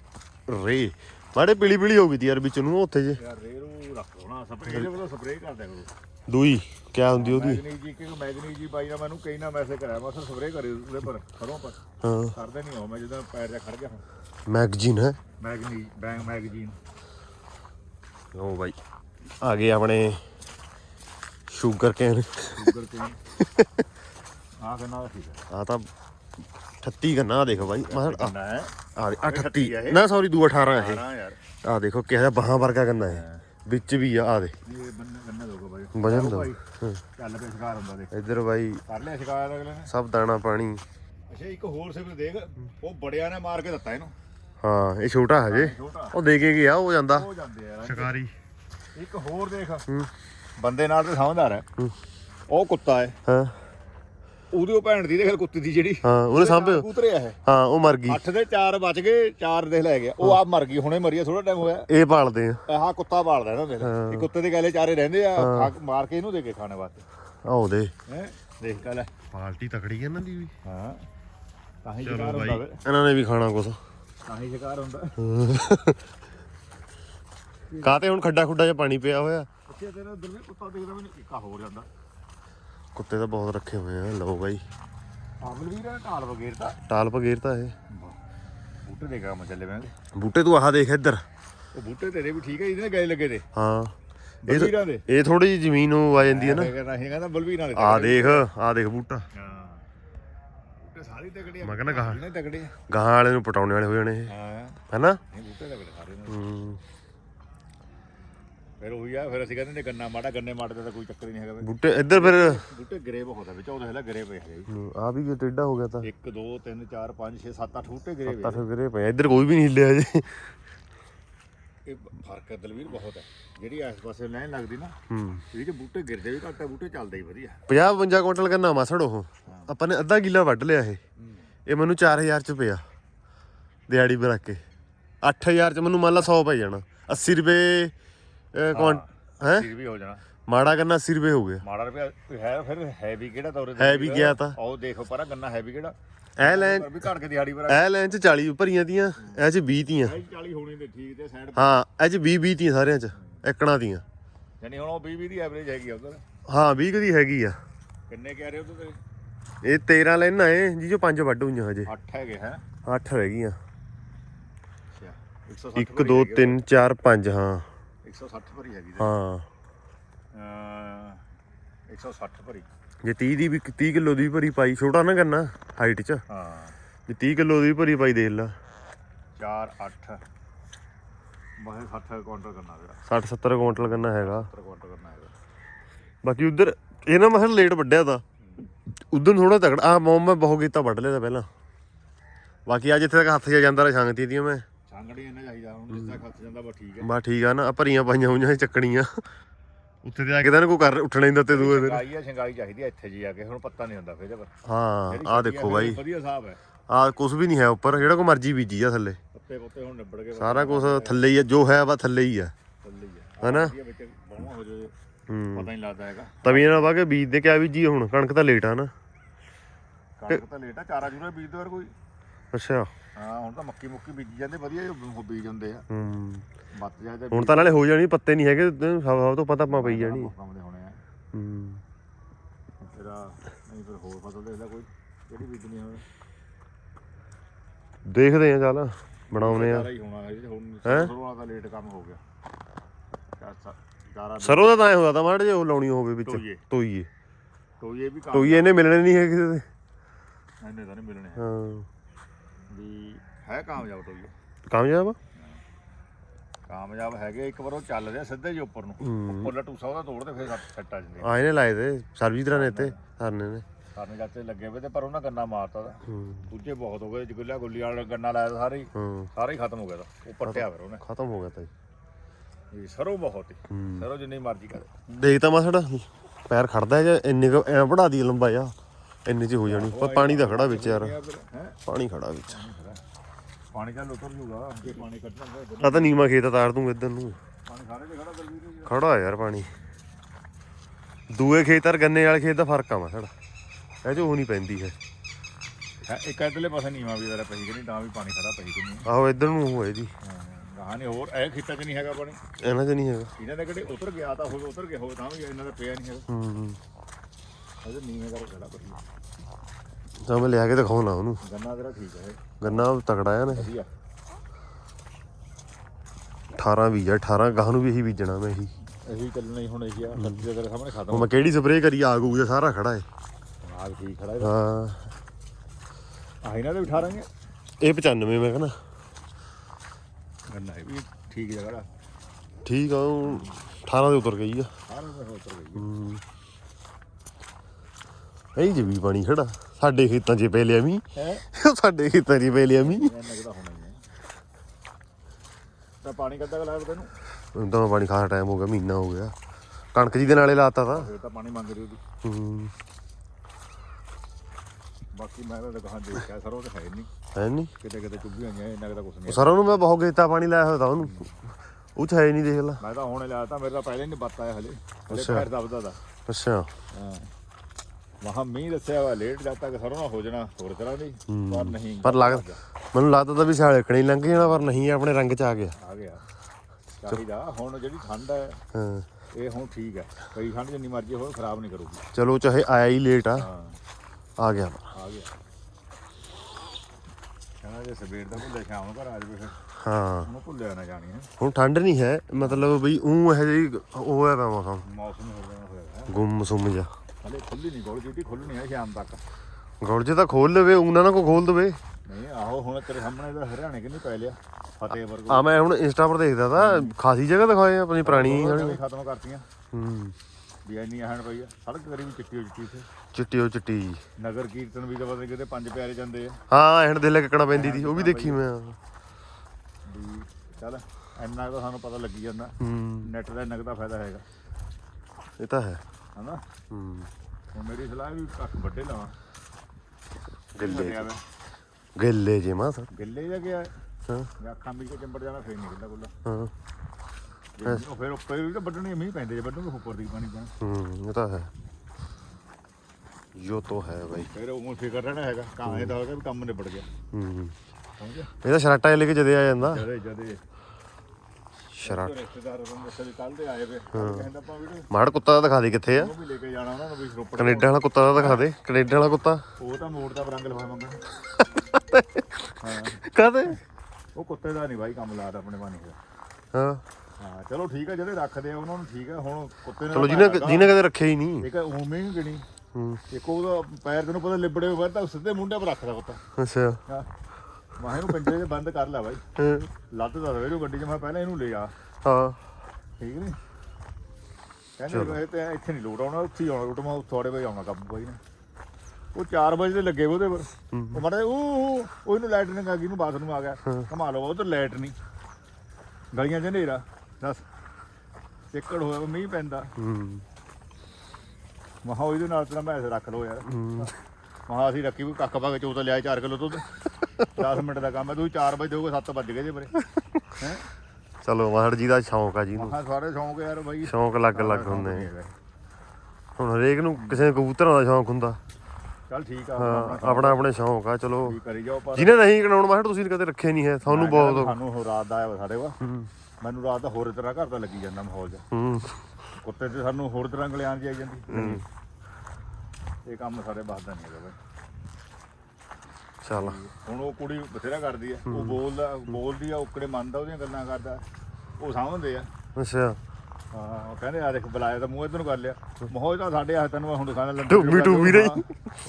ਰੇ। ਮਾੜੇ ਪੀਲੀ ਪੀਲੀ ਹੋ ਗਈ ਤੀ ਯਾਰ ਵਿੱਚ ਨੂੰ ਉੱਥੇ ਜੇ। ਯਾਰ ਰੇਰੂ ਰੱਖ ਹੋਣਾ ਸਪਰੇਅ ਦੇ ਕੋਲ ਸਪਰੇਅ ਕਰ ਦਿਆ ਕਰੋ। ਦੂਈ ਕਿਆ ਹੁੰਦੀ ਉਹਦੀ? ਮੈਗਨੀ ਜੀ ਕਿ ਮੈਗਨੀ ਜੀ ਬਾਈ ਨਾਲ ਮੈਨੂੰ ਕਈ ਨਾ ਮੈਸੇਜ ਕਰਾਇਆ ਮੈਂ ਸਪਰੇਅ ਕਰੇ ਉਹਦੇ ਪਰ ਖੜੋਂ ਪਰ ਹਾਂ। ਕਰਦੇ ਨਹੀਂ ਹੋ ਮੈਂ ਜਦੋਂ ਪੈਰ ਜਾ ਖੜ ਗਿਆ ਮੈਗਜ਼ੀਨ ਹੈ। ਮੈਗਨੀ ਬੈਂਗ ਮੈਗਜ਼ੀਨ। ਲਓ ਬਾਈ ਆ ਗਏ ਆਪਣੇ ਸ਼ੂਗਰ ਕੈਨ ਸ਼ੂਗਰ ਕੇਨ ਆ ਕਰਨਾ ਠੀਕ ਹੈ। ਆ ਤਾਂ 38 ਗੰਨਾ ਦੇਖੋ ਬਾਈ। ਮੈਂ ਹੈ। ਆ 38 ਆ ਇਹ। ਨਾ ਸੌਰੀ ਦੂ 18 ਇਹ। ਹਾਂ ਯਾਰ। ਆ ਦੇਖੋ ਕਿਹੋ ਜਿਹਾ ਬਾਹਾਂ ਵਰਗਾ ਗੰਨਾ ਹੈ। ਵਿੱਚ ਵੀ ਆ ਆ ਦੇ ਇਹ ਬੰਨੇ ਬੰਨੇ ਦੋਗਾ ਬਾਈ। ਵਜਨ ਦੋ। ਭਾਈ। ਚੱਲ ਪੇ ਸ਼ਿਕਾਰ ਹੁੰਦਾ ਦੇਖ। ਇੱਧਰ ਬਾਈ ਕਰ ਲਿਆ ਸ਼ਿਕਾਰ ਅਗਲੇ ਨੇ। ਸਭ ਦਾਣਾ ਪਾਣੀ। ਅੱਛਾ ਇੱਕ ਹੋਰ ਸਿਰ ਦੇਖ। ਉਹ ਬੜਿਆਂ ਨੇ ਮਾਰ ਕੇ ਦਿੱਤਾ ਇਹਨੂੰ। ਹਾਂ ਇਹ ਛੋਟਾ ਹਜੇ। ਛੋਟਾ। ਉਹ ਦੇ ਕੇ ਗਿਆ ਉਹ ਜਾਂਦਾ। ਹੋ ਜਾਂਦੇ ਆ ਸ਼ਿਕਾਰੀ ਇੱਕ ਹੋਰ ਦੇਖ। ਬੰਦੇ ਨਾਲ ਤੇ ਸਮਝਦਾਰ ਹੈ। ਹੂੰ। ਉਹ ਕੁੱਤਾ ਹੈ। ਹਾਂ। ਉਹਦੀ ਉਹ ਭੈਣ ਦੀ ਦੇਖ ਕੁੱਤੀ ਦੀ ਜਿਹੜੀ। ਹਾਂ ਉਹਨੇ ਸਾਂਭੇ ਕੂਤਰੇ ਆ ਇਹ। ਹਾਂ ਉਹ ਮਰ ਗਈ। ਅੱਠ ਦੇ ਚਾਰ ਬਚ ਗਏ ਚਾਰ ਦੇ ਲੈ ਗਿਆ ਉਹ ਆਪ ਮਰ ਗਈ ਹੁਣੇ ਮਰੀ ਆ ਥੋੜਾ ਟਾਈਮ ਹੋਇਆ। ਇਹ ਪਾਲਦੇ ਆ। ਆਹ ਕੁੱਤਾ ਪਾਲਦਾ ਇਹਨਾਂ ਦੇ। ਇਹ ਕੁੱਤੇ ਦੇ ਗਾਲੇ ਚਾਰੇ ਰਹਿੰਦੇ ਆ ਖਾ- ਮਾਰ ਕੇ ਇਹਨੂੰ ਦੇ ਕੇ ਖਾਣੇ ਵਾਸਤੇ। ਆ ਉਹਦੇ ਹੈ? ਦੇਖ ਕਾ ਲੈ ਪਾਲਟੀ ਤਕੜੀ ਇਹਨਾਂ ਦੀ ਵੀ। ਹਾਂ। ਤਾਂ ਹੀ ਸ਼ਿਕਾਰ ਹੁੰਦਾ ਵੇ ਇਹਨਾਂ ਨੇ ਵੀ ਖਾਣਾ ਕੁਛ। ਤਾਂ ਹੀ ਸ਼ਿਕਾਰ ਹੁੰਦਾ। ਕਾਤੇ ਹੁਣ ਖੱਡਾ ਖੁੱਡਾ ਜਿਹਾ ਪਾਣੀ ਪਿਆ ਹੋਇਆ? ਅੱਛਾ ਤੇਰਾ ਉਧਰ ਵੀ ਕੁੱਤਾ ਦੇਖਦਾ ਮੈਨੂੰ ਇੱਕਾ ਹੋ ਜਾਂਦਾ। ਕੁੱਤੇ ਤਾਂ ਬਹੁਤ ਰੱਖੇ ਹੋਏ ਆ ਲਓ ਬਾਈ। ਆਮਲ ਵੀਰ ਨੇ ਢਾਲ ਵਗੇਰਦਾ ਟਾਲ ਪਗੇਰਤਾ ਇਹ। ਬੂਟੇ ਦੇ ਕੰਮ ਚੱਲੇ ਮੈਂ ਬੂਟੇ ਤੂੰ ਆਹ ਦੇਖ ਇੱਧਰ। ਉਹ ਬੂਟੇ ਤੇਰੇ ਵੀ ਠੀਕ ਹੈ ਇਹਦੇ ਗਏ ਲੱਗੇ ਤੇ। ਹਾਂ। ਇਹ ਬਲਵੀਰਾਂ ਦੇ। ਇਹ ਥੋੜੀ ਜਿਹੀ ਜ਼ਮੀਨ ਨੂੰ ਆ ਜਾਂਦੀ ਹੈ ਨਾ। ਮੈਂ ਕਹਿੰਦਾ ਇਹ ਕਹਿੰਦਾ ਬਲਵੀਰਾਂ ਦੇ ਆ। ਦੇਖ ਆ ਦੇਖ ਬੂਟਾ। ਹਾਂ। ਬੂਟੇ ਸਾਰੇ ਤਗੜੇ ਆ ਮੈਂ ਕਹਿੰਦਾ ਗਾਹਾਂ ਇਹਨੇ ਤਗੜੇ ਆ। ਗਾਹਾਂ ਵਾਲੇ ਨੂੰ ਪਟਾਉਣੇ ਵਾਲੇ ਹੋ ਜਾਣੇ ਇਹ। ਹਾਂ। ਹੈਨਾ? ਇਹ ਬੂਟੇ ਤਗੜੇ ਸਾਰੇ ਨੇ। ਹੂੰ। ਫਿਰ ਉਹੀ ਆ ਫਿਰ ਅਸੀਂ ਕਹਿੰਦੇ ਨੇ ਗੰਨਾ ਮਾੜਾ ਗੰਨੇ ਮਾੜੇ ਦਾ ਤਾਂ ਕੋਈ ਚੱਕਰ ਹੀ ਨਹੀਂ ਹੈਗਾ। ਬੂਟੇ ਇੱਧਰ ਫਿਰ। ਬੂਟੇ ਗਰੇ ਬਹੁਤ ਆ ਵਿੱਚ ਉਹ ਦੇਖ ਲੈ ਗਰੇ ਪਏ ਹੈਗੇ ਆ ਵੀ ਟੇਡਾ ਹੋ ਗਿਆ ਤਾਂ। 1 2 3 4 5 6 7 8 ਬੂਟੇ ਗਰੇ ਪਏ ਅੱਠ ਗਿਰੇ ਪਏ ਇੱਧਰ ਕੋਈ ਵੀ ਨਹੀਂ ਹਿੱਲਿਆ ਜੇ ਇਹ ਫ਼ਰਕ ਹੈ ਦਲਵੀਰ ਬਹੁਤ ਹੈ। ਜਿਹੜੀ ਆਸ ਪਾਸੇ ਲੈਣ ਲੱਗਦੀ ਨਾ ਹੂੰ। ਇਹਦੇ ਚ ਬੂਟੇ ਗਿਰਦੇ ਵੀ ਘੱਟ ਆ ਬੂਟੇ ਚੱਲਦੇ ਹੀ ਵਧੀਆ। 50 52 ਕੁਇੰਟਲ ਕਰਨਾ ਮਾਸੜ ਉਹ। ਆਪਾਂ ਨੇ ਅੱਧਾ ਕਿੱਲਾ ਵੱਢ ਲਿਆ ਇਹ। ਇਹ ਮੈਨੂੰ 4000 ਚ ਪਿਆ ਦਿਹਾੜੀ ਬਰਾ ਕੇ। 8000 ਚ ਮੈਨੂੰ ਮੰਨ ਲਾ 100 ਪੈ ਜਾਣਾ। 80 ਰੁਪਏ ਕੁਇੰਟ ਹੈ ਸਿਰ ਵੀ ਹੋ ਜਾਣਾ। ਮਾੜਾ ਕਰਨਾ 80 ਰੁਪਏ ਹੋ ਗਿਆ। ਮਾੜਾ ਰੁਪਿਆ ਕੋਈ ਹੈ ਫਿਰ ਹੈ ਵੀ ਕਿਹੜਾ ਤੌਰੇ ਹੈ ਵੀ ਗਿਆ ਤਾਂ। ਉਹ ਦੇਖੋ ਪਰਾਂ ਗੰਨਾ ਹੈ ਵੀ ਕਿਹੜਾ ਐ ਪਰ ਵੀ ਘੜ ਕੇ ਦਿਹਾੜੀ ਪਰ ਐ ਲੈਨ ਚ 40 ਭਰੀਆਂ ਤੀਆਂ ਐ ਚ 20 ਤੀਆਂ। 40 ਹੋਣੀ ਤੇ ਠੀਕ ਤੇ ਸਾਈਡ ਹਾਂ ਐ ਚ 20 20 ਤੀਆਂ ਸਾਰਿਆਂ ਚ ਐਕਣਾ ਤੀਆਂ। ਯਾਨੀ ਹੁਣ ਉਹ 20 20 ਦੀ ਐਵਰੇਜ ਹੈਗੀ ਆ ਉਧਰ। ਹਾਂ 20 ਕੁ ਦੀ ਹੈਗੀ ਆ। ਕਿੰਨੇ ਕਹਿ ਰਹੇ ਹੋ ਤੁਸੀਂ? ਇਹ 13 ਲੈਣਾ ਏ ਜੀ ਜੋ ਪੰਜ ਵੱਢ ਹੋਈਆਂ ਹਜੇ। 8 ਹੈਗੇ ਹੈ? 8 ਰਹਿ ਗਈਆਂ। ਅੱਛਾ 160 1 2 3 4 5 ਹਾਂ। 160 ਭਰੀ ਹੈਗੀ ਤੇ। ਹਾਂ। ਅਹ 160 ਭਰੀ। ਜੇ 30 ਦੀ ਵੀ 30 ਕਿਲੋ ਦੀ ਭਰੀ ਪਾਈ ਛੋਟਾ ਨਾ ਕਰਨਾ ਹਾਈਟ ਚ। ਹਾਂ। ਜੇ 30 ਕਿਲੋ ਦੀ ਭਰੀ ਪਾਈ ਦੇਖ ਲਾ। 4 8 ਬਾਹਰ 60 ਕਾਊਂਟਰ ਕਰਨਾ ਹੈਗਾ 60 70 ਕੁਇੰਟਲ ਕਰਨਾ ਹੈਗਾ। 70 ਕਾਊਂਟਰ ਕਰਨਾ ਹੈਗਾ। ਬਾਕੀ ਉਧਰ ਇਹ ਨਾ ਮਸਲ ਲੇਟ ਵੱਢਿਆ ਤਾਂ। ਉਦੋਂ ਥੋੜਾ ਤਗੜਾ ਆ ਮੋਮ ਮੈਂ ਬਹੁਤ ਕੀਤਾ ਵੱਢ ਲਿਆ ਪਹਿਲਾਂ। ਬਾਕੀ ਅੱਜ ਇੱਥੇ ਤੱਕ ਹੱਥ ਜਾ ਜਾਂਦਾ ਰਿਹਾ ਛਾਂਗਤੀ ਦੀਆਂ ਮੈਂ। ਇਹਨਾਂ ਚਾਹੀਦਾ ਹੁਣ ਜਾਂਦਾ ਬਸ ਠੀਕ ਹੈ। ਬਾ ਠੀਕ ਆ ਨਾ ਆਹ ਭਰੀਆਂ ਪਾਈਆਂ ਹੋਈਆਂ ਸੀ ਚੱਕਣੀਆਂ। ਉੱਥੇ ਤੇ ਆ ਕੇ ਤਾਂ ਕੋਈ ਕਰ ਉੱਠਣਾ ਹੀ ਦਿੱਤੇ ਦੂਏ ਦਿਨ। ਸ਼ਿੰਗਾਈ ਆ ਸ਼ਿੰਗਾਈ ਚਾਹੀਦੀ ਆ ਇੱਥੇ ਜੀ ਆ ਕੇ ਹੁਣ ਪੱਤਾ ਨਹੀਂ ਹੁੰਦਾ ਫਿਰ ਇਹਦੇ ਪਰ ਹਾਂ ਜਿਹੜੀ ਆ ਦੇਖੋ ਫਿਰ ਬਾਈ। ਵਧੀਆ ਹਿਸਾਬ ਹੈ। ਆ ਕੁਝ ਵੀ ਨਹੀਂ ਹੈ ਉੱਪਰ ਜਿਹੜਾ ਕੋ ਮਰਜ਼ੀ ਬੀਜੀ ਆ ਥੱਲੇ। ਪੱਤੇ ਪੁੱਤੇ ਹੁਣ ਨਿਬੜ ਗਏ। ਸਾਰਾ ਕੁਝ ਥੱਲੇ ਹੀ ਆ ਜੋ ਹੈ ਵਾ ਥੱਲੇ ਹੀ ਆ। ਥੱਲੇ ਹੀ ਆ। ਹਨਾ? ਵਧੀਆ ਵਿੱਚ ਬਾਹਾਂ ਹੋ ਜਾਏ ਹੂੰ। ਪਤਾ ਨਹੀਂ ਲੱਗਦਾ ਹੈਗਾ। ਤਵੀਆਂ ਨਾਲ ਵਾ ਕੇ ਬੀਜ ਦੇ ਕਿਆ ਬੀਜੀ ਹੁਣ? ਕਣਕ ਤਾਂ ਲੇਟ ਆ ਨਾ। ਕਣਕ ਤਾਂ ਲੇਟ ਆ ਚਾਰਾ ਜੂਰਾ ਬੀਜ ਦੋ ਯਾਰ ਕੋਈ। ਅੱਛਾ। ਹਾਂ ਹੁਣ ਤਾਂ ਮੱਕੀ ਮੁੱਕੀ ਬੀਜੀ ਜਾਂਦੇ ਵਧੀਆ ਜਿਹੇ ਉਹ ਬੀਜ ਹੁੰਦੇ ਆ। ਹੂੰ। ਮੱਤ ਜਾਏ ਤੇ ਹੁਣ ਤਾਂ ਨਾਲੇ ਹੋ ਜਾਣੀ ਪੱਤੇ ਨਹੀਂ ਹੈਗੇ ਹਵਾ ਤੋਂ ਪਤਾ ਪਾ ਪਈ ਜਾਣੀ। ਕੰਮ ਦੇ ਹੋਣੇ ਆ। ਹੂੰ। ਤੇਰਾ ਨਹੀਂ ਫਿਰ ਹੋਰ ਫਸਲ ਦੇਖਦਾ ਕੋਈ ਕਿਹੜੀ ਬੀਜਣੀ ਹੋਵੇ ਦੇਖਦੇ ਆ ਚੱਲ ਬਣਾਉਨੇ ਆ। ਸਾਰਾ ਹੀ ਹੋਣਾ ਹੈ ਜੀ, ਹੁਣ ਹੈਂ? ਸਰੋਂ ਤਾਂ ਲੇਟ ਕੰਮ ਹੋ ਗਿਆ। ਸਰੋਂ ਦਾ ਤਾਂ ਐ ਹੁੰਦਾ ਤਾਂ ਮਾੜੇ ਜੇ ਉਹ ਲਾਉਣੀ ਹੋਵੇ ਵਿੱਚ। ਤੋਈਏ। ਤੋਈਏ। ਵੀ ਕੰਮ ਤੋਈਏ ਇਹਨੇ ਮਿਲਣੇ ਨਹੀਂ ਕਿਤੇ ਤੇ। ਇੰਨੇ ਤਾਂ ਨਹੀਂ ਮਿਲਣੇ। ਹਾਂ। ਵੀ ਹੈ ਕਾਮਯਾਬ ਟੋਈਏ ਕਾਮਯਾਬ ਆ? ਕਾਮਯਾਬ ਹੈਗੇ ਇੱਕ ਵਾਰ ਉਹ ਚੱਲ ਰਿਹਾ ਸਿੱਧੇ ਜੀ ਉੱਪਰ ਨੂੰ। ਹੂੰ। ਉੱਪਰਲਾ ਟੂਸਾ ਉਹਦਾ ਤੋੜਦੇ ਫਿਰ ਸੈੱਟ ਆ ਜਾਂਦੇ ਆ। ਇਹਨੇ ਲਾਏ ਤੇ ਸਰਬਜੀਤ ਨੇ ਤੇ ਸਰਨੇ ਨੇ। ਸਰਨੇ ਜਾਤੇ ਲੱਗੇ ਹੋਏ ਤੇ ਪਰ ਉਹਨਾਂ ਗੰਨਾ ਮਾਰਤਾ ਦਾ ਹੂੰ। ਦੂਜੇ ਬਹੁਤ ਹੋ ਗਏ ਜਗੁੱਲਾ ਗੁੱਲੀ ਵਾਲਾ ਗੰਨਾ ਲਾਇਆ ਸਾਰੇ। ਹੀ। ਹਾਂ ਸਾਰੇ ਹੀ ਖਤਮ ਹੋ ਗਿਆ ਤਾਂ। ਉਹ ਪੱਟਿਆ ਫਿਰ ਉਹਨੇ। ਖਤਮ ਹੋ ਗਿਆ ਤਾਂ ਜੀ। ਵੀ ਸਰੋਂ ਬਹੁਤ ਹੀ ਹੂੰ। ਸਰੋਂ ਜਿੰਨੀ ਮਰਜ਼ੀ ਕਰੇ। ਦੇਖ ਤਾਂ ਮਸੜ ਪੈਰ ਖੜਦਾ ਹੈ ਜਾਂ ਇੰਨੇ ਕੁ ਐ ਵਧਾ ਦੀ ਲੰਬਾਈ ਆ ਇੰਨੇ ਚ ਹੋ ਜਾਣੀ ਪਰ ਪਾਣੀ ਦਾ ਖੜਾ ਵਿੱਚ ਯਾਰ। ਹੈ ਪਾਣੀ ਖੜਾ ਵਿੱਚ। ਪਾਣੀ ਚੱਲ ਉਤਰ ਜੂਗਾ ਜੇ ਪਾਣੀ ਕੱਢਣਾ। ਆ ਤਾਂ ਨੀਵਾ ਖੇਤ ਤਾਰ ਦੂੰ ਇੱਧਰ ਨੂੰ। ਪਾਣੀ ਸਾਰੇ ਤੇ ਖੜਾ ਦਲਵੀਰ ਜੀ ਖੜਾ ਯਾਰ ਪਾਣੀ। ਦੂਏ ਖੇਤ ਔਰ ਗੰਨੇ ਵਾਲੇ ਖੇਤ ਦਾ ਫ਼ਰਕ ਆ ਮਸੜ ਇਹ ਚ ਉਹ ਨਹੀਂ ਪੈਂਦੀ ਹੈ। ਹੈ ਇੱਕ ਇਧਰਲੇ ਪਾਸੇ ਨੀਵਾ ਵੀ ਜ਼ਰਾ ਪਈ ਕਿ ਨਹੀਂ ਤਾਂ ਵੀ ਪਾਣੀ ਖੜਾ ਪਈ ਕਿ ਨਹੀਂ। ਆਹੋ ਇੱਧਰ ਨੂੰ ਹੋਏ ਜੀ। ਗਾਹਾਂ ਨੇ ਹੋਰ ਇਹ ਖੇਤਾਂ 'ਚ ਨਹੀਂ ਹੈਗਾ ਪਾਣੀ। ਇਹਨਾਂ ਚ ਨਹੀਂ ਹੈਗਾ। ਇਹਨਾਂ ਦਾ ਕਿਤੇ ਉਤਰ ਗਿਆ ਤਾਂ ਹੋਵੇ ਉਤਰ ਗਿਆ ਹੋਵੇ ਤਾਂ ਵੀ ਇਹਨਾਂ ਦਾ ਪਿਆ ਨਹੀਂ ਹੈਗਾ। ਹੂੰ। ਅਜੇ ਨੀਵੇਂ ਕਰ ਖੜਾ ਪਈ ਤਾਂ ਮੈਂ ਲਿਆ ਕੇ ਦਿਖਾਉਣਾ ਉਹਨੂੰ। ਗੰਨਾ ਤੇਰਾ ਠੀਕ ਹੈ ਗੰਨਾ ਤਕੜਾ ਆ ਨਾ ਵਧੀਆ। 18 ਬੀਜ ਆ 18 ਗਾਹ ਨੂੰ ਵੀ ਇਹੀ ਬੀਜਣਾ ਮੈਂ ਇਹੀ। ਇਹੀ ਚੱਲਣਾ ਹੀ ਹੁਣ ਇਹੀ ਆ ਸਬਜ਼ੀ ਤੇਰੇ ਸਾਹਮਣੇ ਖਤਮ। ਹੁਣ ਮੈਂ ਕਿਹੜੀ ਸਪਰੇਅ ਕਰੀ ਆਗ ਉਗ ਸਾਰਾ ਖੜਾ ਏ। ਆਗ ਠੀਕ ਖੜਾ ਇਹਦਾ। ਹਾਂ। ਆਹ ਇਹਨਾਂ ਦੇ ਬਿਠਾ ਰਾਂਗੇ ਇਹ 95 ਮੈਂ ਕਹਿੰਦਾ। ਗੰਨਾ ਇਹ ਵੀ ਠੀਕ ਜਗ੍ਹਾ ਦਾ ਠੀਕ ਆ ਉਹ 18 ਦੇ ਉਤਰ ਗਈ ਆ। ਸਾਰਾ ਕੁਝ ਉਤਰ ਗਈ ਹੂੰ। ਇਹ ਜੀ ਵੀ ਪਾਣੀ ਖੜਾ। ਸਾਡੇ ਖੇਤਾਂ 'ਚ ਪੈ ਲਿਆ ਮੀ ਹੈ? ਸਾਡੇ ਖੇਤਾਂ 'ਚ ਪੈ ਲਿਆ ਮੀ ਇਹਨਾਂ ਦਾ ਤਾਂ ਪਾਣੀ ਕੱਢਾ ਲਾਇਆ ਤੈਨੂੰ? ਹੁਣ ਤਾਂ ਪਾਣੀ ਖਾਸਾ ਟਾਈਮ ਹੋ ਗਿਆ ਮਹੀਨਾ ਹੋ ਗਿਆ। ਕਣਕ ਜੀ ਦੇ ਨਾਲੇ ਲਾਤਾ ਤਾਂ। ਫਿਰ ਤਾਂ ਪਾਣੀ ਮੰਗ ਰਹੀ ਉਹਦੀ। ਹੂੰ। ਬਾਕੀ ਮੈਂ ਤਾਂ ਕਹਾਂ ਦੇਖਿਆ ਸਰੋਂ ਤੇ ਹੈ ਨਹੀਂ। ਹੈ ਨਹੀਂ। ਕਿਤੇ ਕਿਤੇ ਚੁੱਭੀਆਂ ਹੋਈਆਂ ਇੰਨਾ ਕੁ ਤਾਂ ਕੁਛ ਨਹੀਂ। ਸਰੋਂ ਨੂੰ ਮੈਂ ਬਹੁਤ ਗੇਤਾ ਪਾਣੀ ਲਾਇਆ ਹੋਇਆ ਤਾਂ ਉਹਨੂੰ। ਉਹ ਚ ਹੈ ਨਹੀਂ ਦੇਖ ਲਾ। ਮੈਂ ਤਾਂ ਹੁਣੇ ਲਾਇਆ ਤਾਂ ਮੇਰੇ ਤਾਂ ਪਹਿਲੇ ਨਹੀਂ ਬੱਤ ਆਇਆ ਹਲੇ ਹਲੇ ਅੱਛਾ। ਪੈਰ ਦਬਦਾ ਦਾ ਅੱਛਾ। ਹਾਂ। ਮਹਾ ਮੀਂਹ ਦੱਸਿਆ ਵਾ ਲੇਟ ਜਦ ਤੱਕ ਸਰੋਂ ਨਾ ਹੋ ਜਾਣਾ ਹੋਰ ਤਰ੍ਹਾਂ ਦੀ ਪਰ ਨਹੀਂ। ਪਰ ਲੱਗ ਮੈਨੂੰ ਲੱਗਦਾ ਤਾਂ ਵੀ ਸਿਆਲੇ ਕਣੀ ਲੰਘ ਜਾਣਾ ਪਰ ਨਹੀਂ ਆਪਣੇ ਰੰਗ 'ਚ ਆ ਗਿਆ। ਆ ਗਿਆ। ਚਾਹੀਦਾ ਹੁਣ ਜਿਹੜੀ ਠੰਡ ਹੈ ਹਾਂ। ਇਹ ਹੁਣ ਠੀਕ ਹੈ। ਕਈ ਠੰਡ ਜਿੰਨੀ ਮਰਜ਼ੀ ਹੋਵੇ ਖਰਾਬ ਨਹੀਂ ਕਰੂਗੀ। ਚਲੋ ਚਾਹੇ ਆਇਆ ਹੀ ਲੇਟ ਆ। ਆ ਗਿਆ ਆ ਗਿਆ। ਕਹਿੰਦਾ ਜੇ ਸਵੇਰ ਦਾ ਭੁੱਲੇ ਸ਼ਾਮ ਨੂੰ ਘਰ ਆ ਜਾਵੇ ਫਿਰ। ਹਾਂ। ਉਹਨੂੰ ਭੁੱਲਿਆ ਨਾ ਜਾਣੀ ਹੈ। ਹੁਣ ਠੰਡ ਨਹੀਂ ਹੈ ਮਤਲਬ ਬਈ ਉਹ ਇਹ ਜਿਹੀ ਉਹ ਹੈ ਮੌਸਮ। ਮੌਸਮ ਹੋ ਹੋਇਆ ਹੈ। ਗੁੰਮ ਸੁੰਮ ਜਾ ਹਲੇ ਖੁੱਲੀ ਨਹੀਂ ਗੋਲ ਜੀਟੀ ਖੁੱਲਣੀ ਹੈ ਸ਼ਾਮ ਤੱਕ। ਗੁਰਜੇ ਤਾਂ ਖੋਲ ਲਵੇ ਉਹਨਾਂ ਨਾਲ ਕੋ ਖੋਲ ਦਵੇ। ਨਹੀਂ ਆਹੋ ਹੁਣ ਤੇਰੇ ਸਾਹਮਣੇ ਤਾਂ ਹਰਿਆਣੇ ਕਿੰਨੀ ਪੈ ਲਿਆ ਫਤਿਹਪੁਰ ਆ ਮੈਂ ਹੁਣ ਇੰਸਟਾ ਪਰ ਦੇਖਦਾ ਤਾਂ ਖਾਸੀ ਜਗ੍ਹਾ ਦਿਖਾਏ ਆ ਆਪਣੀ ਪੁਰਾਣੀ ਖਤਮ ਕਰਤੀਆਂ। ਹੂੰ। ਵੀ ਇੰਨੀ ਆਹਣ ਪਈ ਆ ਸੜਕ ਕਰੀ ਵੀ ਚਿੱਟੀ ਹੋ ਚਿੱਟੀ ਤੇ ਚਿੱਟੀ ਉਹ ਚਿੱਟੀ। ਨਗਰ ਕੀਰਤਨ ਵੀ ਨੀ ਕਿਤੇ ਪੰਜ ਪਿਆਰੇ ਜਾਂਦੇ ਆ। ਹਾਂ ਐਣ ਦੇ ਲੈ ਕੱਕਣਾ ਪੈਂਦੀ ਸੀ ਉਹ ਵੀ ਦੇਖੀ ਮੈਂ। ਵੀ ਚੱਲ ਇੰਨਾ ਤਾਂ ਸਾਨੂੰ ਪਤਾ ਲੱਗੀ ਜਾਂਦਾ। ਹੂੰ। ਨੈਟ ਦਾ ਤਾਂ ਫਾਇਦਾ ਹੈਗਾ। ਇਹ ਤਾਂ ਹੈ। ਹਨਾ? ਹੂੰ। ਹੁਣ ਮੇਰੀ ਸਲਾਹ ਵੀ ਕੱਖ ਵੱਡੇ ਲਾਵਾਂ। ਗਿੱਲੇ। ਗਿੱਲੇ ਜੇ ਮਾਂ ਗਿੱਲੇ ਜਾ ਗਿਆ ਹਾਂ। ਜਾਂ ਮੀਚ ਕੇ ਚੰਬੜ ਜਾਣਾ ਫੇਰ ਨਹੀਂ ਗਿੱਲਾ ਗੁੱਲਾ। ਹਾਂ। ਉਹ ਫਿਰ ਉੱਪਰ ਵੀ ਤਾਂ ਵੱਢਣੇ ਮੀਂਹ ਪੈਂਦੇ ਜੇ ਵੱਢੂਗੇ ਉੱਪਰ ਦੀ ਪਾਣੀ ਪੈਣਾ। ਹੂੰ ਇਹ ਤਾਂ ਹੈ। ਜੋ ਤੋ ਹੈ ਬਾਈ। ਫਿਰ ਉਹ ਫਿਕਰ ਰਹਿਣਾ ਹੈਗਾ ਕਾਂ ਇਹਦਾ ਹੋਗਾ ਵੀ ਕੰਮ ਨਿਬੜ ਗਿਆ। ਹੂੰ। ਸਮਝਿਆ? ਇਹਦਾ ਸ਼ਰਾਟਾ ਲੈ ਕੇ ਜਦੇ ਆ ਜਾਂਦਾ। ਜਦੇ ਜਦੇ। ਸ਼ਰਾਟ ਰਿਸ਼ਤੇਦਾਰ ਨੂੰ ਦੱਸਿਆ ਵੀ ਕੱਲ ਦੇ ਆਏ ਵੇ। ਕਹਿੰਦਾ ਆਪਾਂ ਵੀਡੀਓ ਮਾੜ ਕੁੱਤਾ ਦਾ ਦਿਖਾ ਦੇ ਕਿੱਥੇ ਆ? ਉਹ ਵੀ ਲੈ ਕੇ ਜਾਣਾ ਉਹਨਾਂ ਨੂੰ ਵੀ ਰੋਪੜ ਕੈਨੇਡਾ ਵਾਲਾ ਕੁੱਤਾ ਦਾ ਦਿਖਾ ਦੇ ਕੈਨੇਡਾ ਵਾਲਾ ਕੁੱਤਾ। ਉਹ ਤਾਂ ਮੋੜ ਦਾ ਰੰਗ ਲਵਾ ਮੰਗਾ ਹਾਂ। ਕਾਦੇ ਉਹ ਕੁੱਤੇ ਦਾ ਨਹੀਂ ਬਾਈ ਕੰਮ ਲਾਦ ਆਪਣੇ ਬਾਣੀ ਦਾ। ਹਾਂ। ਹਾਂ ਚਲੋ ਠੀਕ ਹੈ ਜਿਹੜੇ ਰੱਖਦੇ ਆ ਉਹਨਾਂ ਨੂੰ ਠੀਕ ਹੈ ਹੁਣ ਕੁੱਤੇ ਨਾਲ ਚਲੋ ਜਿਹਨੇ ਜਿਹਨੇ ਕਦੇ ਰੱਖਿਆ ਹੀ ਨਹੀਂ। ਇੱਕ ਉਵੇਂ ਹੀ ਗਿਣੀ। ਹੂੰ। ਇੱਕ ਉਹਦਾ ਪੈਰ ਤੈਨੂੰ ਪਤਾ ਲਿਬੜੇ ਤਾਂ ਸਿੱਧੇ ਮੁੰਡੇ 'ਤੇ ਰੱਖਦਾ ਕੁੱਤਾ। ਅੱਛਾ। ਹਾਂ। ਮੈਂ ਇਹਨੂੰ ਪਿੰਜਰੇ 'ਚ ਬੰਦ ਕਰ ਲਿਆ ਬਾਈ। ਹਾਂ, ਲੱਤ ਦਾ ਰਵੇ ਜੋ ਗੱਡੀ 'ਚ ਮੈਂ ਪਹਿਲਾਂ ਇਹਨੂੰ ਲੈ ਆ। ਹਾਂ। ਠੀਕ ਨਹੀਂ ਕਹਿੰਦੇ ਇਹ ਤੇ ਇੱਥੇ ਨਹੀਂ ਲੋਟ ਆਉਣਾ ਉੱਥੇ ਹੀ ਆਉਣਾ ਲੋਟ ਮੈਂ ਥੋੜੇ ਵਜੇ ਆਉਣਾ ਕੰਮ ਬਾਈ ਨੇ। ਉਹ 4 ਵਜੇ ਦੇ ਲੱਗੇ ਉਹਦੇ ਪਰ ਉਹ ਮੜਾ ਉਹ ਉਹ ਇਹਨੂੰ ਲਾਈਟ ਨਹੀਂ ਆ ਗਈ ਨੂੰ ਬਾਥਰੂਮ ਆ ਗਿਆ। ਕਮਾ ਲਓ ਉਹ ਤਾਂ ਲਾਈਟ ਨਹੀਂ ਗਲੀਆਂ 'ਚ ਹਨੇਰਾ। ਦੱਸ। ਚਿੱਕੜ ਹੋਇਆ ਮੀਂਹ ਪੈਂਦਾ। ਹੂੰ। ਮਹਾ ਉਹਦੇ ਨਾਲ ਤਾਂ ਮੈਂ ਰੱਖ ਲਓ ਯਾਰ। ਹੂੰ। ਮਹਾ ਅਸੀਂ ਰੱਖੀ ਕੋਈ ਕੱਖ ਪਾ ਕੇ ਚੋਤਾ ਲਿਆ 4 ਕਿਲੋ ਦੁੱਧ। 10 ਮਿੰਟ ਦਾ ਕੰਮ ਹੈ ਤੁਸੀਂ 4 ਵਜੇ ਦੋਗੇ 7 ਵੱਜ ਗਏ ਜੇ ਹੈ? ਚਲੋ ਮਾਹੜ ਜੀ ਦਾ ਸ਼ੌਂਕ ਆ ਜੀ ਨੂੰ ਮਹਾ ਸਾਰੇ ਸ਼ੌਂਕ ਯਾਰ ਬਾਈ। ਸ਼ੌਂਕ ਲੱਗ ਲੱਗ ਹੁੰਦੇ। ਹੁਣ ਹਰੇਕ ਨੂੰ ਕਿਸੇ ਕਬੂਤਰਾਂ ਦਾ ਸ਼ੌਂਕ ਹੁੰਦਾ। ਚੱਲ ਠੀਕ ਆ ਹਾਂ ਆਪਣਾ ਆਪਣੇ ਸ਼ੌਂਕ ਆ ਚਲੋ। ਜਿਹਨੇ ਨਹੀਂ ਕਰਾਉਣ ਮਾਸੜ ਤੁਸੀਂ ਕਦੇ ਰੱਖੇ ਨਹੀਂ ਹੈ ਤੁਹਾਨੂੰ ਬਹੁਤ ਸਾਨੂੰ ਹੋਰ ਰਾਤ ਦਾ ਆਇਆ ਵਾ ਸਾਡੇ ਵਾ ਹੂੰ। ਮੈਨੂੰ ਰਾਤ ਦਾ ਹੋਰ ਤਰ੍ਹਾਂ ਘਰ ਦਾ ਲੱਗੀ ਜਾਂਦਾ ਮਾਹੌਲ ਜਿਹਾ। ਹੂੰ। ਕੁੱਤੇ ਤੇ ਸਾਨੂੰ ਹੋਰ ਤਰ੍ਹਾਂ ਗਲਿਆਣ ਜਾਈ ਜਾਂਦੀ। ਇਹ ਕੰਮ ਸਾਡੇ ਬਾਹਰ ਨਹੀਂ ਹੈਗਾ ਬਈ। ਚੱਲ। ਹੁਣ ਉਹ ਕੁੜੀ ਬਥੇਰਾ ਕਰਦੀ ਆ ਉਹ ਬੋਲਦਾ ਬੋਲਦੀ ਆ ਉਕੜੇ ਮੰਨਦਾ ਉਹਦੀਆਂ ਗੱਲਾਂ ਕਰਦਾ ਉਹ ਸਮਝਦੇ ਆ। ਅੱਛਾ। ਹਾਂ ਉਹ ਕਹਿੰਦੇ ਆ ਦੇਖ ਬੁਲਾਇਆ ਤਾਂ ਮੂੰਹ ਇਧਰ ਨੂੰ ਕਰ ਲਿਆ। ਮਾਹੌਲ ਤਾਂ ਸਾਡੇ ਹੱਥ ਨੂੰ ਹੁਣ ਦਿਖਾਣਾ ਲੱਗ ਡੂਬੀ ਡੂਬੀ ਰਹੀ।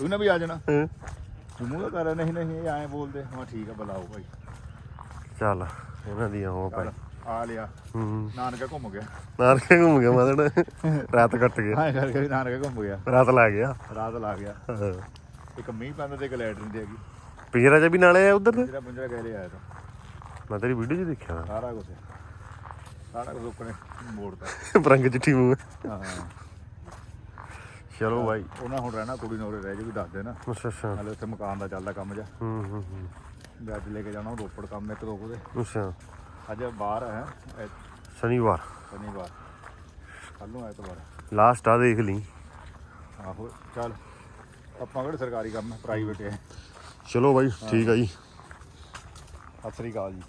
ਉਹਨੇ ਵੀ ਆ ਜਾਣਾ। ਹੈਂ? ਤੂੰ ਮੂੰਹ ਤਾਂ ਕਰ ਨਹੀਂ ਨਹੀਂ ਐਂ ਬੋਲਦੇ। ਹਾਂ ਠੀਕ ਆ ਬੁਲਾਓ ਭਾਈ। ਚੱਲ ਇਹਨਾਂ ਦੀਆਂ ਉਹ ਭਾਈ। ਆ ਲਿਆ। ਹੂੰ। ਨਾਨਕਾ ਘੁੰਮ ਗਿਆ। ਨਾਨਕੇ ਘੁੰਮ ਗਿਆ ਮਾਸੜ ਰਾਤ ਕੱਟ ਗਿਆ ਹਾਂ ਕਰਕੇ ਵੀ ਨਾਨਕਾ ਘੁੰਮ ਗਿਆ। ਰਾਤ ਲਾ ਗਿਆ। ਰਾਤ ਲਾ ਗਿਆ। ਹਾਂ। ਇੱਕ ਮੀਂਹ ਪੈਂਦਾ ਤੇ ਇੱਕ ਲਾਈਟ ਨਹੀਂ ਹੈਗੀ। ਪਿੰਜਰਾ ਚ ਵੀ ਨਾਲੇ ਆ ਉਧਰ? ਜਿਹੜਾ ਪੁੰਜਰਾ ਕਹਿ ਲਿਆ ਤਾਂ। ਮੈਂ ਤੇਰੀ ਵੀਡੀਓ 'ਚ ਦੇਖਿਆ ਸਾਰਾ ਕੁਝ ਸਾਰਾ ਕੁਝ ਉੱਕਣੇ ਮੋੜਦਾ ਪਰੰਗ ਚਿੱਠੀ ਮੂੰਹ। ਹਾਂ ਚਲੋ ਬਾਈ। ਉਹਨਾਂ ਹੁਣ ਰਹਿਣਾ ਕੁੜੀ ਨੂੰ ਉਰੇ ਰਹਿ ਜੇ ਵੀ ਦੱਸ ਦੇਣਾ। ਅੱਛਾ ਅੱਛਾ। ਨਾਲੇ ਉੱਥੇ ਮਕਾਨ ਦਾ ਚੱਲਦਾ ਕੰਮ ਜਾ ਹੂੰ ਹੂੰ ਹੂੰ। ਵੀ ਅੱਜ ਲੈ ਕੇ ਜਾਣਾ ਉਹ ਰੋਪੜ ਕੰਮ ਇੱਕ ਦੋ ਉਹਦੇ ਅੱਛਾ। ਅੱਜ ਬਾਹਰ ਹੈ। ਸ਼ਨੀਵਾਰ। ਸ਼ਨੀਵਾਰ। ਕੱਲ ਨੂੰ ਐਤਵਾਰ ਲਾਸਟ ਆ ਦੇਖ ਲਈ। ਆਹੋ ਚੱਲ। ਆਪਾਂ ਕਿਹੜੇ ਸਰਕਾਰੀ ਕੰਮ ਹੈ ਪ੍ਰਾਈਵੇਟ ਹੈ। ਚਲੋ ਬਾਈ ਠੀਕ ਆ ਜੀ। ਸਤਿ ਸ੍ਰੀ ਅਕਾਲ ਜੀ।